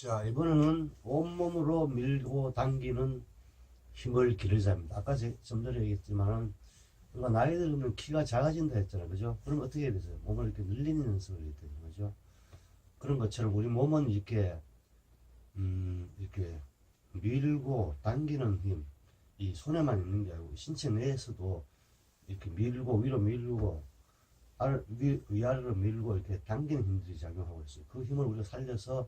자, 이번에는 온몸으로 밀고 당기는 힘을 기르자입니다. 아까 제- 좀 전에 얘기했지만은 우리가 나이 들면 키가 작아진다 했잖아요. 그죠? 그럼 어떻게 해야 되죠? 몸을 이렇게 늘리는 연습을 해야 되는 거죠. 그런 것처럼 우리 몸은 이렇게, 음, 이렇게 밀고 당기는 힘, 이 손에만 있는 게 아니고 신체 내에서도 이렇게 밀고 위로 밀고 알, 위, 위아래로 밀고 이렇게 당기는 힘들이 작용하고 있어요. 그 힘을 우리가 살려서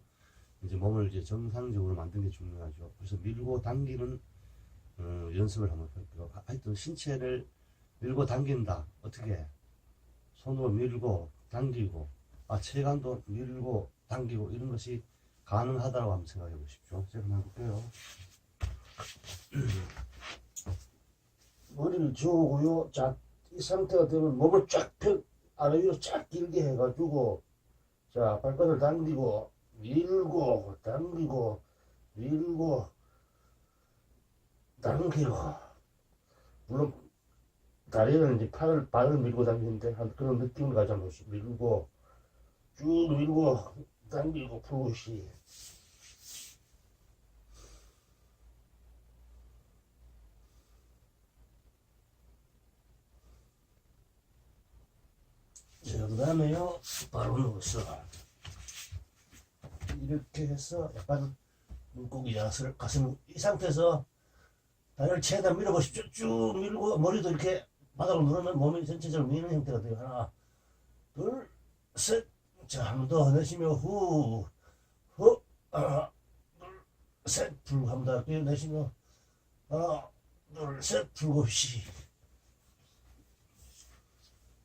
이제 몸을 이제 정상적으로 만드는 게 중요하죠. 그래서 밀고 당기는 어, 연습을 한번 할게요. 하- 하여튼 신체를 밀고 당긴다. 어떻게? 손으로 밀고 당기고 아 체간도 밀고 당기고 이런 것이 가능하다고 한번 생각해 보십시오. 제가 한번 해볼게요. 머리를 저고요. 자, 이 상태가 되면 몸을 쫙 펴, 아래 위로 쫙 길게 해가지고 자 발바닥을 당기고 밀고 당기고 밀고 당기고. 물론 다리는 이제 팔을 발을 밀고 당기는데 한 그런 느낌을 가져보시 밀고 쭉 밀고 당기고 자, 그 다음에요, 바로 누워서, 이렇게 해서, 약간, 물고기 야스를 가슴, 이 상태에서, 다리를 최대한 밀어보십시오. 쭉 밀고, 머리도 이렇게 바닥으로 누르면 몸이 전체적으로 미는 형태가 돼요. 하나, 둘, 셋. 자, 한 번 더 내쉬며, 후, 후, 하나, 둘, 셋. 풀고 한 번 더 할게요. 내쉬며, 하나, 둘, 셋. 풀고, 시.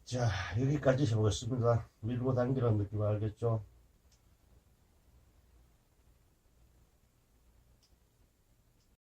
자, 여기까지 해보겠습니다. 밀고 당기라는 느낌 알겠죠?